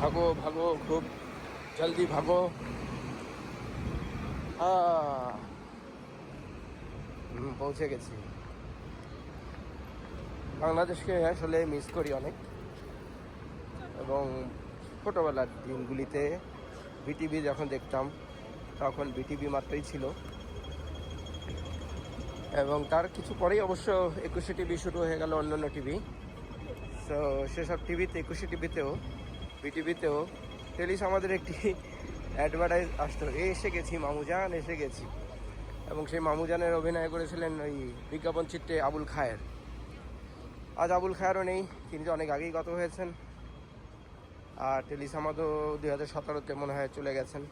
ভাগো ভাগো, খুব জলদি ভাগো। পৌঁছে গেছি। বাংলাদেশকে আসলে মিস করি অনেক। এবং ছোটোবেলার দিনগুলিতে বিটিভি যখন দেখতাম, তখন বিটিভি মাত্রই ছিল। এবং তার কিছু পরেই অবশ্য একুশে টিভি শুরু হয়ে গেল অন্যান্য টিভি তো সেসব টিভিতে একুশে টিভিতেও বিটিভিতেও টেলিস আমাদের একটি অ্যাডভার্টাইজ আসতো এসে গেছি, মামুজান, এসে গেছি। এবং সেই মামুজানের অভিনয় করেছিলেন ওই বিজ্ঞাপন চিত্রে আবুল খায়ের। আজ আবুল খায়েরও নেই, তিনি তো অনেক আগেই গত হয়েছেন। আর টেলিস আমাদও দুই হাজার সতেরোতে মনে হয় চলে গেছেন।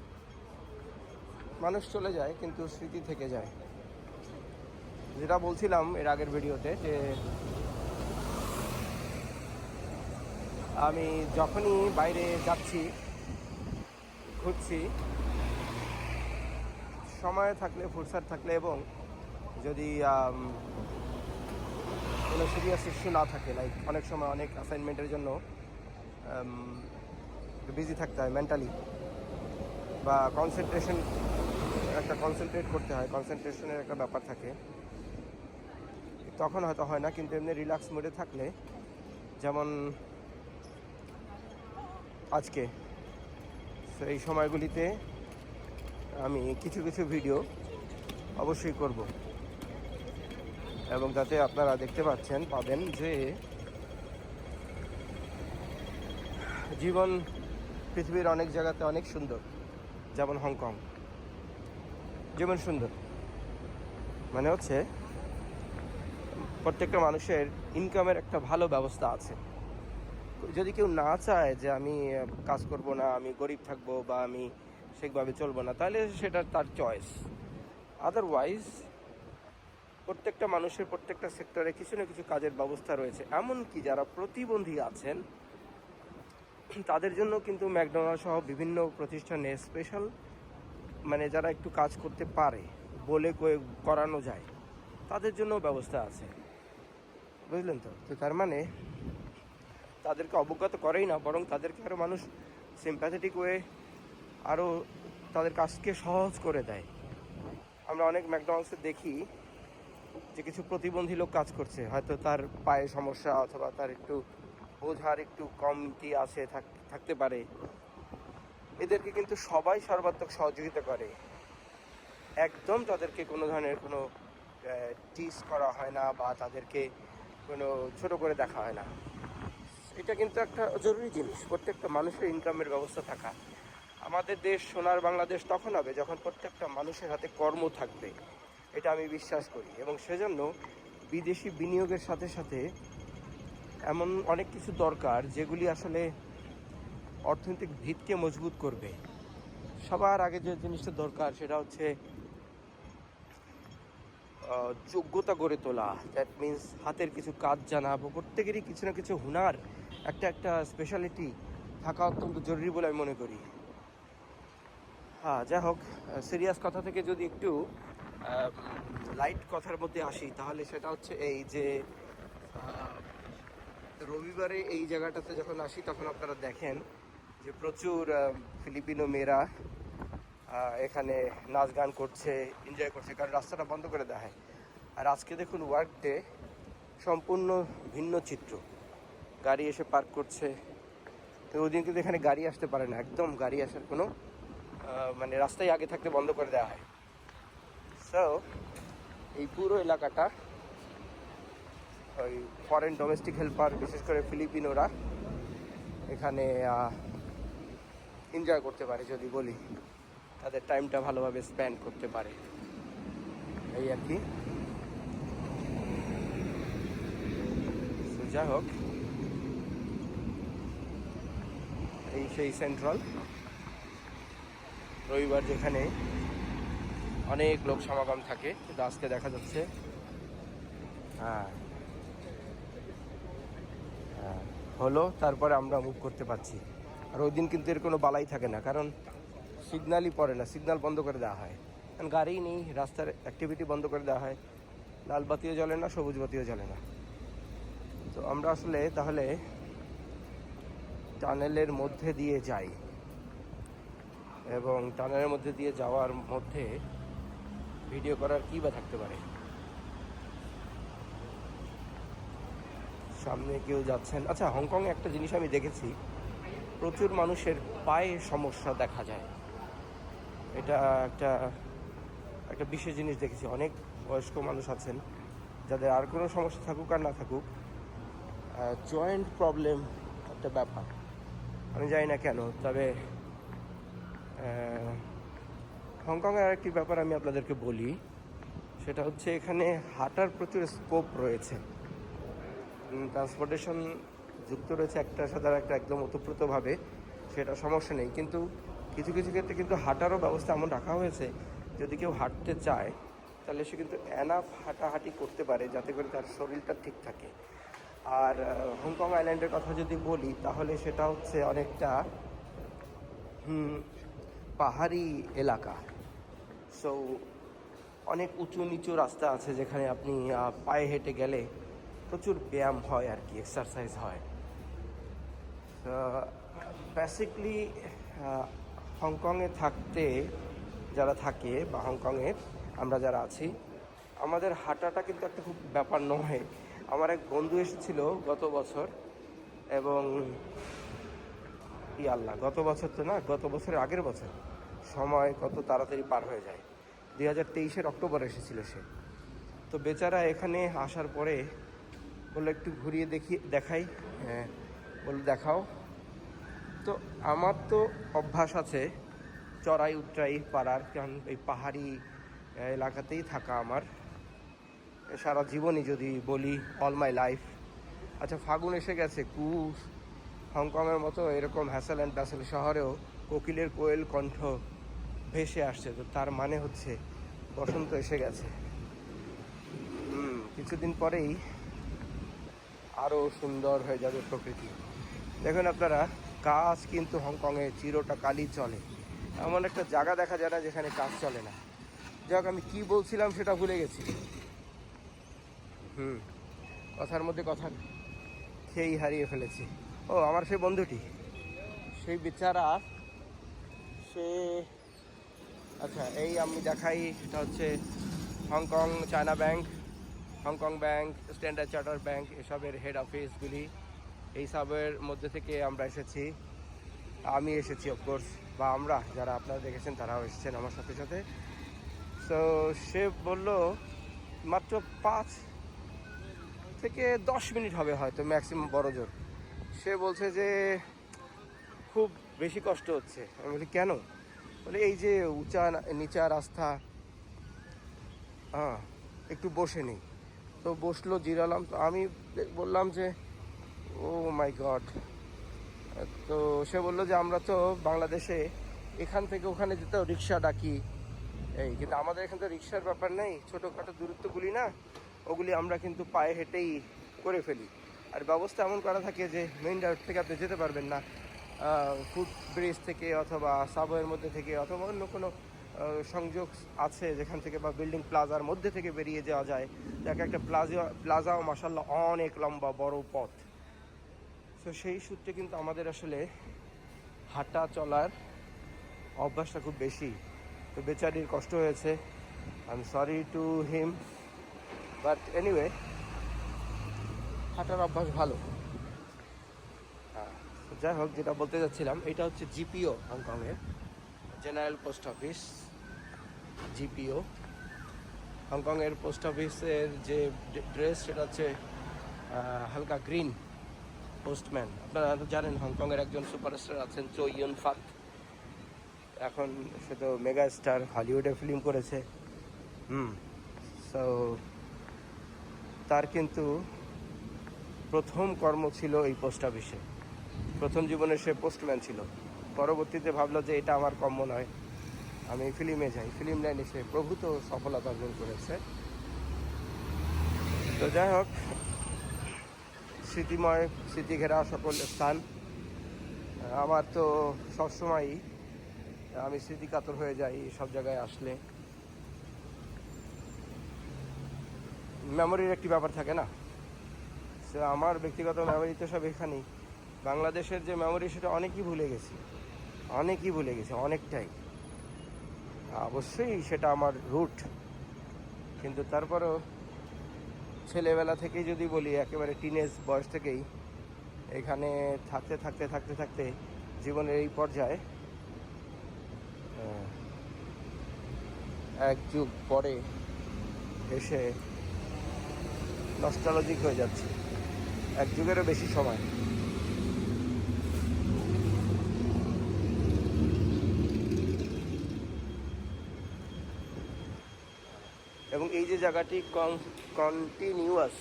মানুষ চলে যায়, কিন্তু স্মৃতি থেকে যায়। যেটা বলছিলাম এর আগের ভিডিওতে যে আমি যখনই বাইরে যাচ্ছি, ঘুরছি, সময় থাকলে ফুরসাদ থাকলে এবং যদি কোনো সিরিয়াস ইস্যু না থাকে লাইক অনেক সময় অনেক অ্যাসাইনমেন্টের জন্য বিজি থাকতে হয় মেন্টালি বা কনসেন্ট্রেশন একটা কনসেন্ট্রেট করতে হয় কনসেন্ট্রেশনের একটা ব্যাপার থাকে। তখন হয়তো হয় না, কিন্তু এমনি রিল্যাক্স মোডে থাকলে, যেমন আজকে। তো এই সময়গুলিতে আমি কিছু কিছু ভিডিও অবশ্যই করব। এবং তাতে আপনারা দেখতে পাচ্ছেন, পাবেন যে জীবন পৃথিবীর অনেক জায়গাতে অনেক সুন্দর। যেমন হংকং। যেমন সুন্দর। মানে হচ্ছে প্রত্যেকটা মানুষের ইনকামের একটা ভালো ব্যবস্থা আছে। যদি কেউ না চায় যে আমি কাজ করব না, আমি গরিব থাকব বা আমি সেভাবে চলবো না, তাহলে সেটা তার চয়েস আদারওয়াইজ প্রত্যেকটা মানুষের প্রত্যেকটা সেক্টরে কিছু না কিছু কাজের ব্যবস্থা রয়েছে। এমনকি যারা প্রতিবন্ধী আছেন, তাদের জন্য কিন্তু ম্যাকডোনাল্ড সহ বিভিন্ন প্রতিষ্ঠানে স্পেশাল মানে যারা একটু কাজ করতে পারে, বলে করানো যায়, তাদের জন্য ব্যবস্থা আছে। বুঝলেন তো? তো তার মানে তাদেরকে অবগত করেই না, বরং তাদেরকে আরও মানুষ সিম্প্যাথেটিক ওয়ে আরও তাদের কাজকে সহজ করে দেয়। আমরা অনেক ম্যাকডোনাল্ডসে দেখি যে কিছু প্রতিবন্ধী লোক কাজ করছে। হয়তো তার পায়ে সমস্যা অথবা তার একটু বোঝার একটু কমতি আছে, থাক- থাকতে পারে। এদেরকে কিন্তু সবাই সর্বাত্মক সহযোগিতা করে। একদম তাদেরকে কোনো ধরনের কোনো টিস করা হয় না বা তাদেরকে কোনো ছোট করে দেখা হয় না। এটা কিন্তু একটা জরুরি জিনিস। প্রত্যেকটা মানুষের ইনকামের ব্যবস্থা থাকা। আমাদের দেশ, সোনার বাংলাদেশ তখন হবে যখন প্রত্যেকটা মানুষের হাতে কর্ম থাকবে। এটা আমি বিশ্বাস করি। এবং সেজন্য বিদেশি বিনিয়োগের সাথে সাথে এমন অনেক কিছু দরকার যেগুলি আসলে অর্থনৈতিক ভিতকে মজবুত করবে। সবার আগে যে জিনিসটা দরকার সেটা হচ্ছে যোগ্যতা গড়ে তোলা। দ্যাট মিন্স হাতের কিছু কাজ জানা বা প্রত্যেকেরই কিছু না কিছু হুনার একটা একটা স্পেশালিটি থাকা অত্যন্ত জরুরি বলে আমি মনে করি। হ্যাঁ যাই হোক সিরিয়াস কথা থেকে যদি একটু লাইট কথার মধ্যে আসি, তাহলে সেটা হচ্ছে এই যে রবিবারে এই জায়গাটাতে যখন আসি, তখন আপনারা দেখেন যে প্রচুর ফিলিপিনো মেয়েরা এখানে নাচ গান করছে এনজয় করছে, কারণ রাস্তাটা বন্ধ করে হয় আর আজকে দেখুন ওয়ার্ক ডে সম্পূর্ণ ভিন্ন চিত্র। গাড়ি এসে পার্ক করছে। তো ওই দিন কিন্তু এখানে গাড়ি আসতে পারে না, একদম গাড়ি আসার কোনো মানে রাস্তায় আগে থাকতে বন্ধ করে দেওয়া হয়। সো এই পুরো এলাকাটা ওই ফরেন ডোমেস্টিক হেল্পার বিশেষ করে ফিলিপিনোরা, এখানে এনজয় করতে পারে যদি বলি। তাদের টাইমটা ভালোভাবে স্পেন্ড করতে পারে। এই আর কি। যাই হোক। এই সেই সেন্ট্রাল রবিবার যেখানে অনেক লোক সমাগম থাকে কিন্তু আজকে দেখা যাচ্ছে হ্যাঁ হ্যাঁ, হলো তারপরে আমরা মুভ করতে পারছি। আর ওই দিন কিন্তু এর কোনো বালাই থাকে না কারণ সিগনালই পড়ে না সিগনাল বন্ধ করে দেওয়া হয়। কারণ গাড়ি নেই রাস্তার অ্যাক্টিভিটি বন্ধ করে দেওয়া হয় লাল বাতিও জ্বলে না সবুজ বাতিও জ্বলে না। তো আমরা আসলে তাহলে টানেলের মধ্যে দিয়ে যাই। এবং টানেলের মধ্যে দিয়ে যাওয়ার মধ্যে ভিডিও করার কী বা থাকতে পারে? সামনে কেউ যাচ্ছেন। আচ্ছা হংকংয়ে একটা জিনিস আমি দেখেছি, প্রচুর মানুষের পায়ে সমস্যা দেখা যায়। এটা একটা একটা বিশেষ জিনিস দেখেছি। অনেক বয়স্ক মানুষ আছেন, যাদের আর কোনো সমস্যা থাকুক আর না থাকুক জয়েন্ট প্রবলেম একটা ব্যাপার। আমি জানি না কেন, তবে হংকংয়ের আরেকটি ব্যাপার আমি আপনাদেরকে বলি, সেটা হচ্ছে এখানে হাঁটার প্রচুর স্কোপ রয়েছে। ট্রান্সপোর্টেশন যুক্ত রয়েছে একটার সাথে একটা একদম ওতপ্রোতভাবে, সেটা সমস্যা নেই। কিন্তু কিছু কিছু ক্ষেত্রে কিন্তু হাঁটারও ব্যবস্থা এমন রাখা হয়েছে, যদি কেউ হাঁটতে চায়, তাহলে সে কিন্তু অ্যানাফ হাঁটাহাঁটি করতে পারে, যাতে করে তার শরীরটা ঠিক থাকে। আর হংকং আইল্যান্ডের কথা যদি বলি, তাহলে সেটা হচ্ছে অনেকটা পাহাড়ি এলাকা। সো অনেক উঁচু নিচু রাস্তা আছে যেখানে আপনি পায়ে হেঁটে গেলে প্রচুর ব্যায়াম হয় আর কি এক্সারসাইজ হয়। বেসিকলি হংকংয়ে থাকতে যারা থাকে বা হংকংয়ের আমরা যারা আছি, আমাদের হাঁটাটা কিন্তু একটা খুব ব্যাপার নয়। আমার এক বন্ধু এসেছিল গত বছর এবং আল্লাহ, গত বছর তো না, গত বছরের আগের বছর। সময় কত তাড়াতাড়ি পার হয়ে যায়। দুই হাজার তেইশের অক্টোবর এসেছিল সে। তো বেচারা এখানে আসার পরে বলল, একটু ঘুরিয়ে দেখি, দেখাই। হ্যাঁ বলল, দেখাও। তো আমার তো অভ্যাস আছে চড়াই উতরাই পাড়ার, কারণ এই পাহাড়ি এলাকাতেই থাকা আমার। সারা জীবনই যদি বলি অল মাই লাইফ আচ্ছা ফাগুন এসে গেছে, কুশ, হংকংয়ের মতো এরকম হ্যাসেল অ্যান্ড ব্যাসেল শহরেও কোকিলের কোয়েল কণ্ঠ ভেসে আসছে। তো তার মানে হচ্ছে বসন্ত এসে গেছে। কিছুদিন পরেই আরও সুন্দর হয়ে যাবে প্রকৃতি। দেখুন আপনারা কাজ কিন্তু হংকংয়ে চিরটা কালি চলে। এমন একটা জায়গা দেখা যায় না যেখানে কাজ চলে না। যাক আমি কি বলছিলাম সেটা ভুলে গেছি। হুম, কথার মধ্যে কথা খেয়েই হারিয়ে ফেলেছি। ও, আমার সেই বন্ধুটি, সেই বেচারা, সে আচ্ছা এই আমি দেখাই, এটা হচ্ছে Hong Kong China bank, Hong Kong bank, standard charter bank, এসবের হেড অফিসগুলি এই সবের মধ্যে থেকে আমরা এসেছি। আমি এসেছি অফকোর্স বা আমরা, যারা আপনারা দেখেছেন, তারাও এসেছেন আমার সাথে সাথে। তো সে বলল, মাত্র পাঁচ থেকে দশ মিনিট হবে হয়তো ম্যাক্সিমাম বড় জোর। সে বলছে যে, খুব বেশি কষ্ট হচ্ছে। আমি বলি, কেন? বলে, এই যে উঁচা নিচা রাস্তা হ্যাঁ একটু বসে নেই। তো বসল, জিরালাম। তো আমি বললাম যে, ও মাই গড। তো সে বলল যে, আমরা তো বাংলাদেশে এখান থেকে ওখানে যেতেও রিক্সা ডাকি। এই, কিন্তু আমাদের এখানে তো রিক্সার ব্যাপার নেই, ছোটোখাটো দূরত্বগুলি না। ওগুলি আমরা কিন্তু পায়ে হেঁটেই করে ফেলি। আর ব্যবস্থা এমন করা থাকে যে মেইন রোড থেকে আপনি যেতে পারবেন না। ফুট ব্রিজ থেকে অথবা সাবওয়ের মধ্যে থেকে অথবা অন্য কোনো সংযোগ আছে যেখান থেকে বা বিল্ডিং প্লাজার মধ্যে থেকে বেরিয়ে যাওয়া যায়। যাকে একটা প্লাজা প্লাজাও মাসাল্লাহ অনেক লম্বা, বড় পথ। তো সেই সূত্রে কিন্তু আমাদের আসলে হাঁটা চলার অভ্যাসটা খুব বেশি। তো বেচারির কষ্ট হয়েছে। I am sorry to him but anyway হাঁটার অভ্যাস ভালো। যাই হোক, যেটা বলতে যাচ্ছিলাম এটা হচ্ছে জিপিও হংকংয়ের জেনারেল পোস্ট অফিস জিপিও হংকংয়ের পোস্ট অফিসের যে ড্রেস, সেটা হচ্ছে হালকা গ্রিন পোস্টম্যান আপনারা তো জানেন হংকংয়ের একজন সুপারস্টার আছেন চো ইয়ন ফাত এখন সে তো মেগা স্টার হলিউডে ফিল্ম করেছে। হুম সো তার কিন্তু প্রথম কর্ম ছিল এই পোস্ট অফিসে প্রথম জীবনে সে পোস্টম্যান ছিল। পরবর্তীতে ভাবলো যে এটা আমার কম্য নয়। আমি ফিল্মে যাই। ফিল্ম লাইনে সে প্রভূত সফলতা অর্জন করেছে। তো যাই হোক, স্মৃতিময় স্মৃতি ঘেরা সকল স্থান। আমার তো সবসময়ই আমি স্মৃতিকাতর হয়ে যাই সব জায়গায় আসলে। মেমোরির একটি ব্যাপার থাকে না? সে আমার ব্যক্তিগত মেমোরি তো সব এখানেই। বাংলাদেশের যে মেমোরি সেটা অনেকই ভুলে গেছি। অনেকই ভুলে গেছি, অনেকটাই। অবশ্যই সেটা আমার রুট কিন্তু তারপরেও ছেলেবেলা থেকেই যদি বলি, একেবারে টিনেজ বয়স থেকেই, এখানে থাকতে থাকতে থাকতে থাকতে জীবনের এই পর্যায়ে এক যুগ পরে এসে নস্টালজিক হয়ে যাচ্ছে। এক যুগেরও বেশি সময়। এবং এই যে জায়গাটি কন কন্টিনিউয়াস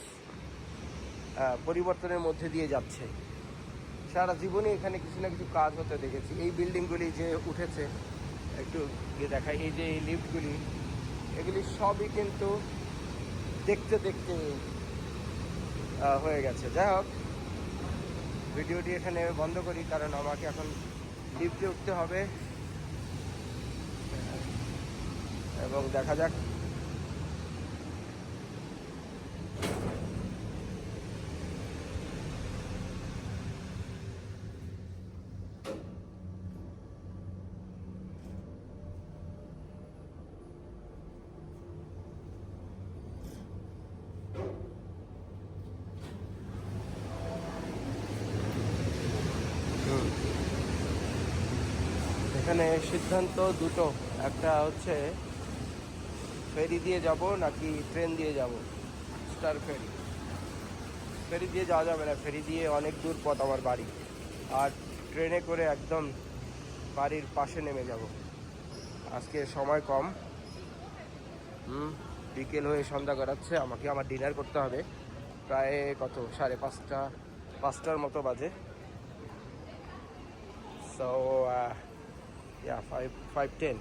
পরিবর্তনের মধ্যে দিয়ে যাচ্ছে। সারা জীবনে এখানে কিছু না কিছু কাজ হতে দেখেছি। এই বিল্ডিংগুলি যে উঠেছে, একটু গিয়ে দেখাই। এই যে এই লিফটগুলি এগুলি সবই কিন্তু দেখতে দেখতে হয়ে গেছে। যাই হোক, ভিডিওটি এখানে বন্ধ করি, কারণ আমাকে এখন লিফটে উঠতে হবে। এবং দেখা যাক হুম। এখানে সিদ্ধান্ত দুটো। একটা হচ্ছে ফেরি দিয়ে যাব নাকি ট্রেন দিয়ে যাব? স্টার ফেরি। ফেরি দিয়ে যাওয়া যাবে না। ফেরি দিয়ে অনেক দূর পথ আমার বাড়ি। আর ট্রেনে করে একদম বাড়ির পাশে নেমে যাব। আজকে সময় কম। হুম, বিকেল হয়ে সন্ধ্যা করাচ্ছে আমাকে আমার ডিনার করতে হবে। প্রায় কত? সাড়ে পাঁচটা, পাঁচটার মতো বাজে। So yeah five five ten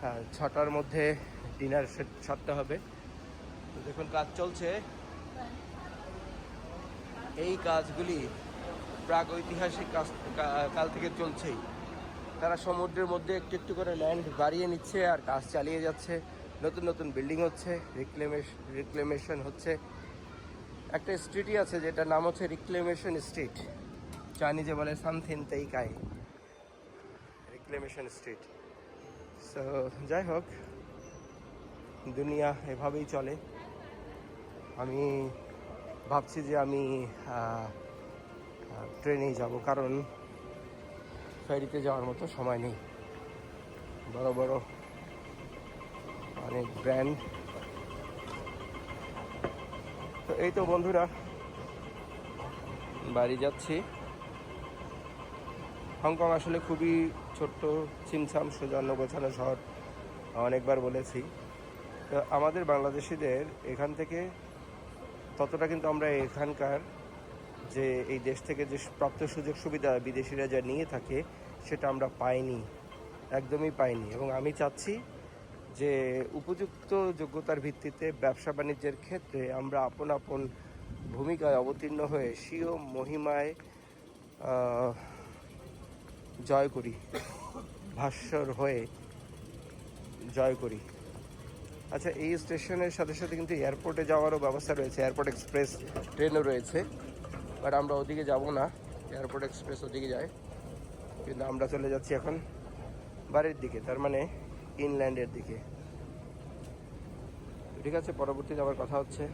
হ্যাঁ ছটার মধ্যে ডিনার সারতে হবে। তো দেখুন, কাজ চলছে। এই কাজগুলি প্রাগ ঐতিহাসিক কাজ কাল থেকে চলছেই। তারা সমুদ্রের মধ্যে একটু একটু করে ল্যান্ড বাড়িয়ে নিচ্ছে আর কাজ চালিয়ে যাচ্ছে। নতুন নতুন বিল্ডিং হচ্ছে রিক্লেমেশন রিক্লেমেশন হচ্ছে। একটা স্ট্রিটই আছে, যেটার নাম হচ্ছে রিক্লেমেশন স্ট্রিট চাইনিজে বলে সামথিন তেইকাই রিক্লেমেশন স্ট্রিট সো যাই হোক, দুনিয়া এভাবেই চলে। আমি ভাবছি যে আমি ট্রেনেই যাব, কারণ ফেরিতে যাওয়ার মতো সময় নেই। বড় বড় অনেক ব্র্যান্ড তো এই তো বন্ধুরা, বাড়ি যাচ্ছি। হংকং আসলে খুবই ছোট্ট ছিমছাম সুজন্য গোছানো শহর, অনেকবার বলেছি। তো আমাদের বাংলাদেশিদের এখান থেকে ততটা কিন্তু আমরা এখানকার যে এই দেশ থেকে যে প্রাপ্ত সুযোগ সুবিধা বিদেশিরা যা নিয়ে থাকে, সেটা আমরা পাইনি, একদমই পাইনি। এবং আমি চাচ্ছি যে উপযুক্ত যোগ্যতার ভিত্তিতে ব্যবসা বাণিজ্যের ক্ষেত্রে আমরা আপন আপন ভূমিকায় অবতীর্ণ হয়ে স্বীয় মহিমায় জয় করি। ভাস্বর হয়ে জয় করি। আচ্ছা এই স্টেশনের সাথে সাথে কিন্তু এয়ারপোর্টে যাওয়ারও ব্যবস্থা রয়েছে। এয়ারপোর্ট এক্সপ্রেস ট্রেনও রয়েছে। বাট আমরা ওদিকে যাব না। এয়ারপোর্ট এক্সপ্রেস ওদিকে যায়। কিন্তু আমরা চলে যাচ্ছি এখন বাড়ির দিকে, তার মানে ইনল্যান্ডের দিকে। ঠিক আছে পরবর্তীতে আবার কথা হচ্ছে।